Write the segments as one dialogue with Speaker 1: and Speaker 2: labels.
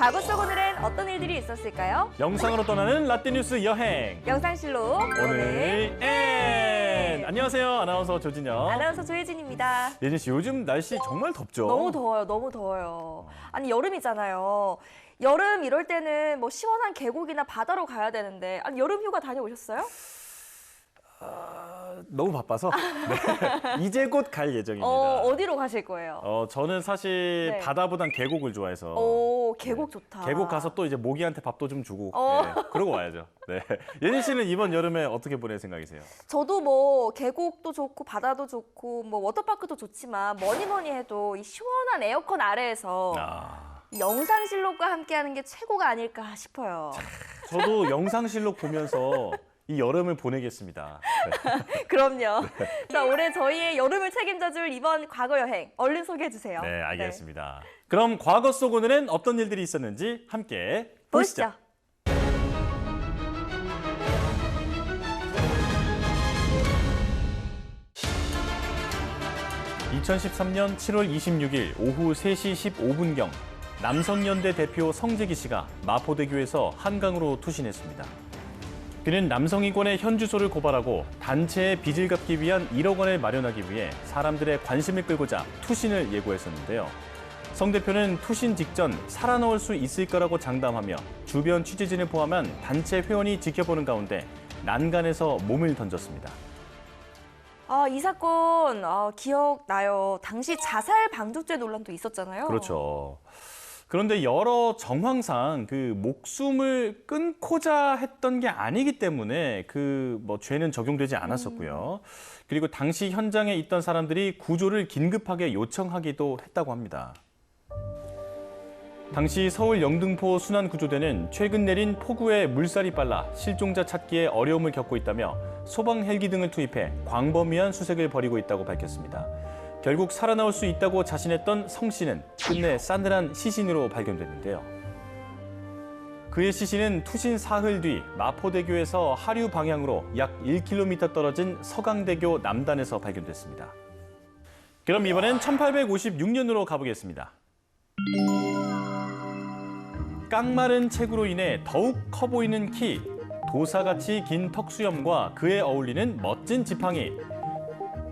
Speaker 1: 과거 속 오늘은 어떤 일들이 있었을까요?
Speaker 2: 영상으로 떠나는 라떼뉴스 여행.
Speaker 1: 영상실로
Speaker 2: 오늘 N. 안녕하세요. 아나운서 조진영.
Speaker 1: 아나운서 조혜진입니다.
Speaker 2: 예진 씨, 요즘 날씨 정말 덥죠?
Speaker 1: 너무 더워요, 너무 더워요. 아니 여름이잖아요. 여름 이럴 때는 뭐 시원한 계곡이나 바다로 가야 되는데 아니 여름 휴가 다녀오셨어요?
Speaker 2: 아, 너무 바빠서 네. 이제 곧 갈 예정입니다.
Speaker 1: 어 어디로 가실 거예요?
Speaker 2: 어, 저는 사실
Speaker 1: 네.
Speaker 2: 바다보단 계곡을 좋아해서
Speaker 1: 오 계곡 좋다.
Speaker 2: 어. 계곡 가서 또 이제 모기한테 밥도 좀 주고
Speaker 1: 어.
Speaker 2: 네, 그러고 와야죠. 네. 예진 씨는 이번 여름에 어떻게 보낼 생각이세요?
Speaker 1: 저도 뭐 계곡도 좋고 바다도 좋고 뭐 워터파크도 좋지만 뭐니 뭐니 해도 이 시원한 에어컨 아래에서
Speaker 2: 아,
Speaker 1: 이 영상실록과 함께하는 게 최고가 아닐까 싶어요.
Speaker 2: 저도 영상실록 보면서 이 여름을 보내겠습니다. 네.
Speaker 1: 그럼요. 자 올해 저희의 여름을 책임져줄 이번 과거 여행 얼른 소개해 주세요.
Speaker 2: 네, 알겠습니다. 그럼 과거 속 오늘은 어떤 일들이 있었는지 함께 보시죠.
Speaker 1: 보시죠.
Speaker 2: 2013년 7월 26일 오후 3시 15분경 남성연대 대표 성재기 씨가 마포대교에서 한강으로 투신했습니다. 그는 남성인권의 현 주소를 고발하고 단체의 빚을 갚기 위한 1억 원을 마련하기 위해 사람들의 관심을 끌고자 투신을 예고했었는데요. 성 대표는 투신 직전 살아나올 수 있을 거라고 장담하며 주변 취재진을 포함한 단체 회원이 지켜보는 가운데 난간에서 몸을 던졌습니다.
Speaker 1: 아 이 사건 아, 기억나요. 당시 자살 방조죄 논란도 있었잖아요.
Speaker 2: 그렇죠. 그런데 여러 정황상 그 목숨을 끊고자 했던 게 아니기 때문에 그 뭐 죄는 적용되지 않았었고요. 그리고 당시 현장에 있던 사람들이 구조를 긴급하게 요청하기도 했다고 합니다. 당시 서울 영등포 순환구조대는 최근 내린 폭우에 물살이 빨라 실종자 찾기에 어려움을 겪고 있다며 소방 헬기 등을 투입해 광범위한 수색을 벌이고 있다고 밝혔습니다. 결국 살아나올 수 있다고 자신했던 성 씨는 끝내 싸늘한 시신으로 발견됐는데요. 그의 시신은 투신 사흘 뒤 마포대교에서 하류 방향으로 약 1km 떨어진 서강대교 남단에서 발견됐습니다. 그럼 이번엔 1856년으로 가보겠습니다. 깡마른 체구로 인해 더욱 커 보이는 키, 도사같이 긴 턱수염과 그에 어울리는 멋진 지팡이.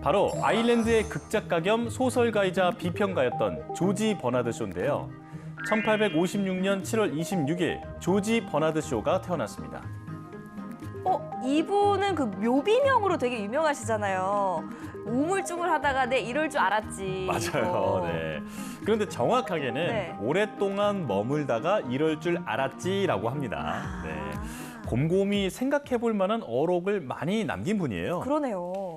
Speaker 2: 바로 아일랜드의 극작가 겸 소설가이자 비평가였던 조지 버나드 쇼인데요. 1856년 7월 26일 조지 버나드 쇼가 태어났습니다.
Speaker 1: 어 이분은 그 묘비명으로 되게 유명하시잖아요. 우물쭈물 하다가 내 이럴 줄 알았지.
Speaker 2: 맞아요.
Speaker 1: 어.
Speaker 2: 네. 그런데 정확하게는
Speaker 1: 네.
Speaker 2: 오랫동안 머물다가 이럴 줄 알았지라고 합니다.
Speaker 1: 아.
Speaker 2: 네. 곰곰이 생각해 볼 만한 어록을 많이 남긴 분이에요.
Speaker 1: 그러네요.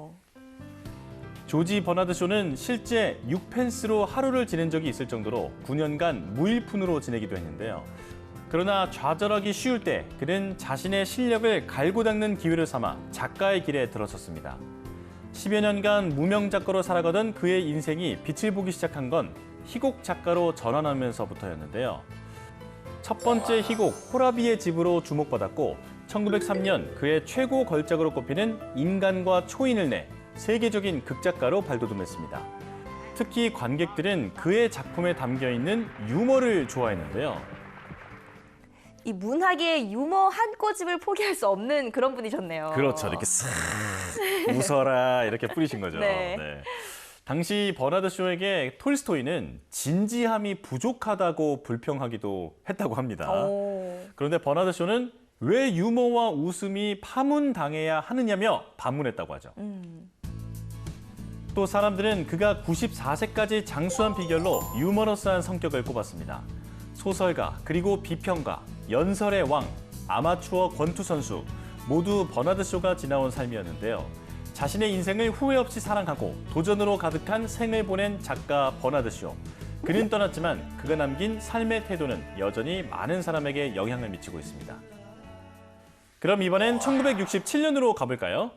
Speaker 2: 조지 버나드 쇼는 실제 6펜스로 하루를 지낸 적이 있을 정도로 9년간 무일푼으로 지내기도 했는데요. 그러나 좌절하기 쉬울 때 그는 자신의 실력을 갈고 닦는 기회를 삼아 작가의 길에 들어섰습니다. 10여 년간 무명 작가로 살아가던 그의 인생이 빛을 보기 시작한 건 희곡 작가로 전환하면서부터였는데요. 첫 번째 희곡 호라비의 집으로 주목받았고 1903년 그의 최고 걸작으로 꼽히는 인간과 초인을 내 세계적인 극작가로 발돋움했습니다. 특히 관객들은 그의 작품에 담겨 있는 유머를 좋아했는데요.
Speaker 1: 이 문학의 유머 한 꼬집을 포기할 수 없는 그런 분이셨네요.
Speaker 2: 그렇죠. 이렇게 싹 웃어라 이렇게 뿌리신 거죠.
Speaker 1: 네.
Speaker 2: 당시 버나드 쇼에게 톨스토이는 진지함이 부족하다고 불평하기도 했다고 합니다.
Speaker 1: 오.
Speaker 2: 그런데 버나드 쇼는 왜 유머와 웃음이 파문당해야 하느냐며 반문했다고 하죠.
Speaker 1: 음.
Speaker 2: 또 사람들은 그가 94세까지 장수한 비결로 유머러스한 성격을 꼽았습니다. 소설가, 그리고 비평가, 연설의 왕, 아마추어 권투 선수 모두 버나드 쇼가 지나온 삶이었는데요. 자신의 인생을 후회 없이 사랑하고 도전으로 가득한 생을 보낸 작가 버나드 쇼. 그는 떠났지만 그가 남긴 삶의 태도는 여전히 많은 사람에게 영향을 미치고 있습니다. 그럼 이번엔 1967년으로 가볼까요?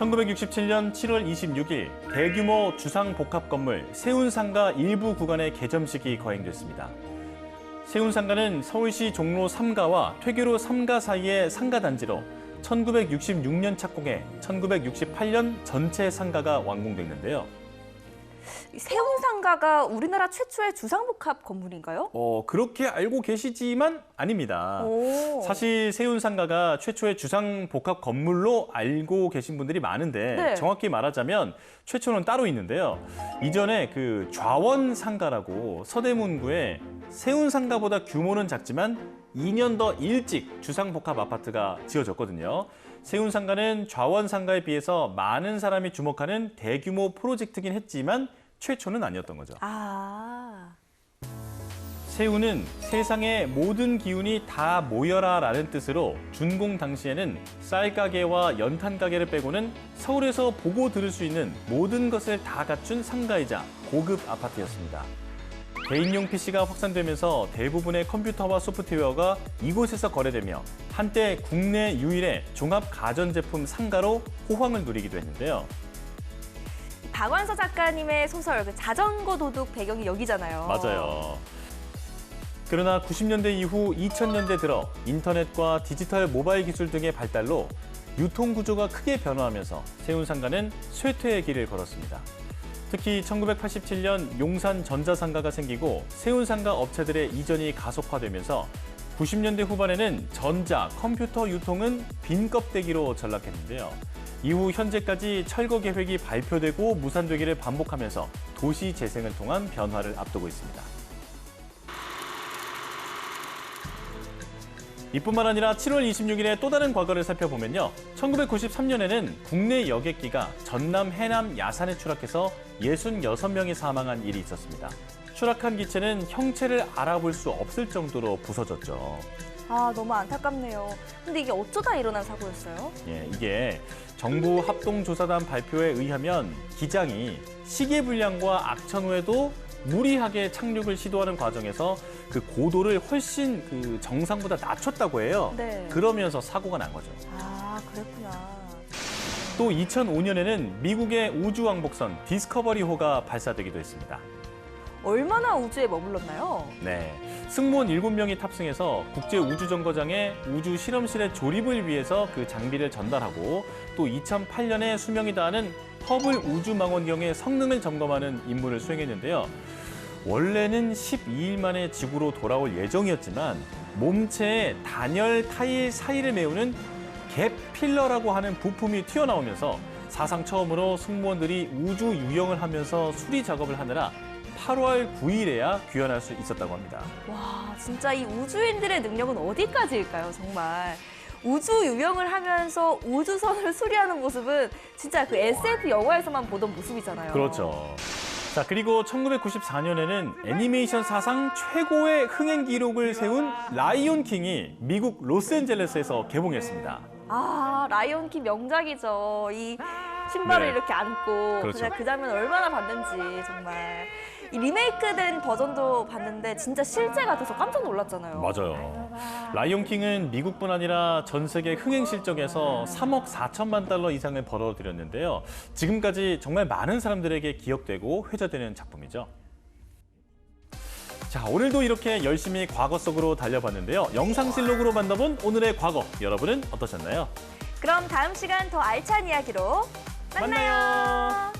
Speaker 2: 1967년 7월 26일 대규모 주상 복합 건물 세운상가 일부 구간의 개점식이 거행됐습니다. 세운상가는 서울시 종로 3가와 퇴계로 3가 사이의 상가 단지로 1966년 착공해 1968년 전체 상가가 완공됐는데요.
Speaker 1: 이 세운상가가 우리나라 최초의 주상복합 건물인가요?
Speaker 2: 어, 그렇게 알고 계시지만 아닙니다.
Speaker 1: 오.
Speaker 2: 사실 세운상가가 최초의 주상복합 건물로 알고 계신 분들이 많은데
Speaker 1: 네.
Speaker 2: 정확히 말하자면 최초는 따로 있는데요. 이전에 그 좌원상가라고 서대문구에 세운상가보다 규모는 작지만 2년 더 일찍 주상복합 아파트가 지어졌거든요. 세운상가는 좌원상가에 비해서 많은 사람이 주목하는 대규모 프로젝트긴 했지만 최초는 아니었던 거죠.
Speaker 1: 아.
Speaker 2: 세우는 세상의 모든 기운이 다 모여라 라는 뜻으로 준공 당시에는 쌀 가게와 연탄 가게를 빼고는 서울에서 보고 들을 수 있는 모든 것을 다 갖춘 상가이자 고급 아파트였습니다. 개인용 PC가 확산되면서 대부분의 컴퓨터와 소프트웨어가 이곳에서 거래되며 한때 국내 유일의 종합 가전제품 상가로 호황을 누리기도 했는데요.
Speaker 1: 박완서 작가님의 소설 그 자전거 도둑 배경이 여기잖아요.
Speaker 2: 맞아요. 그러나 90년대 이후 2000년대 들어 인터넷과 디지털 모바일 기술 등의 발달로 유통 구조가 크게 변화하면서 세운 상가는 쇠퇴의 길을 걸었습니다. 특히 1987년 용산 전자상가가 생기고 세운 상가 업체들의 이전이 가속화되면서 90년대 후반에는 전자, 컴퓨터 유통은 빈 껍데기로 전락했는데요. 이후 현재까지 철거 계획이 발표되고 무산되기를 반복하면서 도시 재생을 통한 변화를 앞두고 있습니다. 이뿐만 아니라 7월 26일에 또 다른 과거를 살펴보면요. 1993년에는 국내 여객기가 전남 해남 야산에 추락해서 66명이 사망한 일이 있었습니다. 추락한 기체는 형체를 알아볼 수 없을 정도로 부서졌죠.
Speaker 1: 아 너무 안타깝네요. 근데 이게 어쩌다 일어난 사고였어요?
Speaker 2: 예, 이게 정부 합동조사단 발표에 의하면 기장이 시계 불량과 악천 후에도 무리하게 착륙을 시도하는 과정에서 그 고도를 훨씬 그 정상보다 낮췄다고 해요.
Speaker 1: 네.
Speaker 2: 그러면서 사고가 난 거죠.
Speaker 1: 아 그랬구나.
Speaker 2: 또 2005년에는 미국의 우주왕복선 디스커버리호가 발사되기도 했습니다.
Speaker 1: 얼마나 우주에 머물렀나요?
Speaker 2: 네. 승무원 7명이 탑승해서 국제 우주정거장에 우주 실험실의 조립을 위해서 그 장비를 전달하고 또 2008년에 수명이 다하는 허블 우주망원경의 성능을 점검하는 임무를 수행했는데요. 원래는 12일 만에 지구로 돌아올 예정이었지만 몸체에 단열 타일 사이를 메우는 갭 필러라고 하는 부품이 튀어나오면서 사상 처음으로 승무원들이 우주 유영을 하면서 수리 작업을 하느라 8월 9일에야 귀환할 수 있었다고 합니다.
Speaker 1: 와 진짜 이 우주인들의 능력은 어디까지일까요 정말. 우주 유영을 하면서 우주선을 수리하는 모습은 진짜 그 SF 영화에서만 보던 모습이잖아요.
Speaker 2: 그렇죠. 자, 그리고 1994년에는 애니메이션 사상 최고의 흥행 기록을 세운 라이온 킹이 미국 로스앤젤레스에서 개봉했습니다.
Speaker 1: 아 라이온 킹 명작이죠. 이 신발을
Speaker 2: 네.
Speaker 1: 이렇게 안고
Speaker 2: 그렇죠.
Speaker 1: 그냥 그 장면 얼마나 봤는지 정말 이 리메이크된 버전도 봤는데 진짜 실제 같아서 깜짝 놀랐잖아요.
Speaker 2: 맞아요. 라이온 킹은 미국뿐 아니라 전 세계 흥행 실적에서 3억 4천만 달러 이상을 벌어들였는데요. 지금까지 정말 많은 사람들에게 기억되고 회자되는 작품이죠. 자, 오늘도 이렇게 열심히 과거 속으로 달려봤는데요. 영상실록으로 만나본 오늘의 과거, 여러분은 어떠셨나요?
Speaker 1: 그럼 다음 시간 더 알찬 이야기로 만나요.
Speaker 2: 만나요.